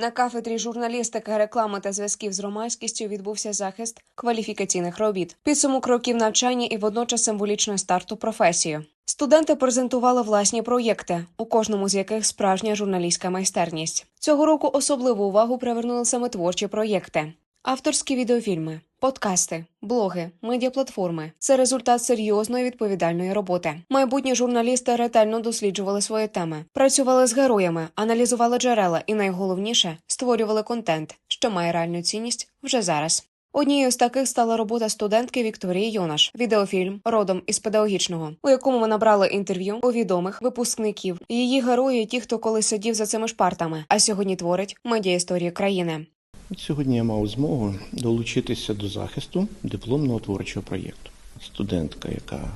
На кафедрі журналістики, реклами та зв'язків з громадськістю відбувся захист кваліфікаційних робіт, підсумок років навчання і водночас символічної старту професію. Студенти презентували власні проєкти, у кожному з яких справжня журналістська майстерність. Цього року особливу увагу привернули саме творчі проєкти. Авторські відеофільми, подкасти, блоги, медіаплатформи це результат серйозної відповідальної роботи. Майбутні журналісти ретельно досліджували свої теми, працювали з героями, аналізували джерела і найголовніше створювали контент, що має реальну цінність вже зараз. Однією з таких стала робота студентки Вікторії Йонаш, відеофільм родом із педагогічного, у якому ми набрали інтерв'ю у відомих випускників. Її герої ті, хто колись сидів за цими ж партами, а сьогодні творить медіа історії країни. От Сьогодні я мав змогу долучитися до захисту дипломного творчого проєкту. Студентка, яка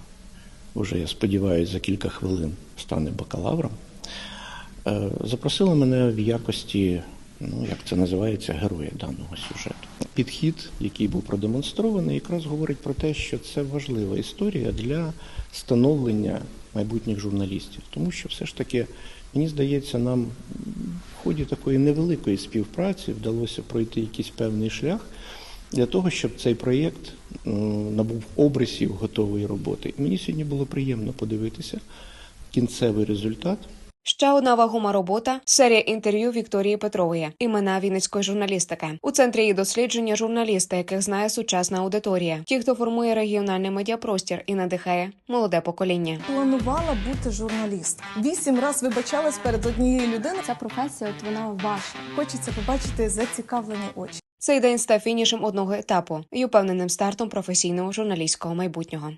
вже, я сподіваюся, за кілька хвилин стане бакалавром, е, запросила мене в якості, ну як це називається, героя даного сюжету. Підхід, який був продемонстрований, якраз говорить про те, що це важлива історія для становлення майбутніх журналістів, тому що все ж таки. Мені здається, нам ході такої невеликої співпраці вдалося пройти якийсь певний шлях для того, щоб цей проєкт набув обрисів готової роботи. Мені сьогодні було приємно подивитися кінцевий результат. Ще одна вагома робота серія інтерв'ю Вікторії Петрової, імена вінницької журналістики. У центрі її дослідження журналісти, яких знає сучасна аудиторія, ті, хто формує регіональний медіапростір і надихає молоде покоління. Планувала бути журналістом. Вісім раз вибачалась перед однією людиною. Ця професія, от вона ваша. Хочеться побачити зацікавлені очі. Цей день став фінішем одного етапу і упевненим стартом професійного журналістського майбутнього.